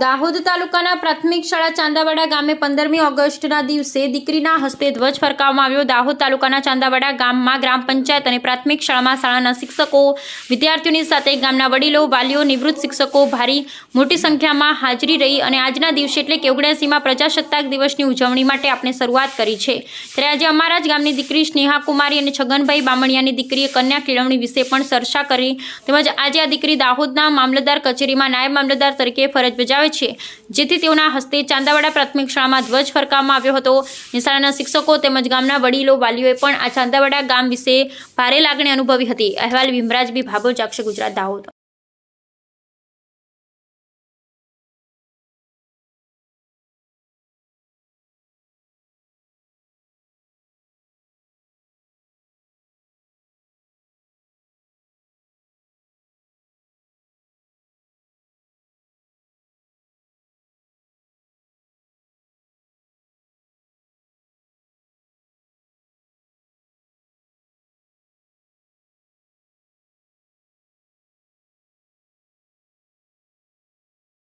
દાહોદ તાલુકાના પ્રાથમિક શાળા ચાંદાવાડા ગામે પંદરમી ઓગસ્ટના દિવસે દીકરીના હસ્તે ધ્વજ ફરકાવવામાં આવ્યો. દાહોદ તાલુકાના ચાંદાવાડા ગામમાં ગ્રામ પંચાયત અને પ્રાથમિક શાળામાં શાળાના શિક્ષકો, વિદ્યાર્થીઓની સાથે ગામના વડીલો, વાલીઓ, નિવૃત્ત શિક્ષકો ભારી મોટી સંખ્યામાં હાજરી રહી અને આજના દિવસે એટલે કે ઓગણસીમાં પ્રજાસત્તાક દિવસની ઉજવણી માટે આપણે શરૂઆત કરી છે. ત્યારે આજે અમારા જ ગામની દીકરી સ્નેહા કુમારી અને છગનભાઈ બામણિયાની દીકરીએ કન્યા કેળવણી વિશે પણ ચર્ચા કરી. તેમજ આજે આ દીકરી દાહોદના મામલતદાર કચેરીમાં નાયબ મામલતદાર તરીકે ફરજ બજાવે છે. જેથી તેઓના હસ્તે ચાંદાવાડા પ્રાથમિક શાળામાં ધ્વજ ફરકાવવામાં આવ્યો હતો. નિશાળાના શાળાના શિક્ષકો તેમજ ગામના વડીલો, વાલીઓએ પણ આ ચાંદાવાડા ગામ વિશે ભારે લાગણી અનુભવી હતી. અહેવાલ ભીમરાજ બી ભાભો જાગશે ગુજરાત, દાહોદ.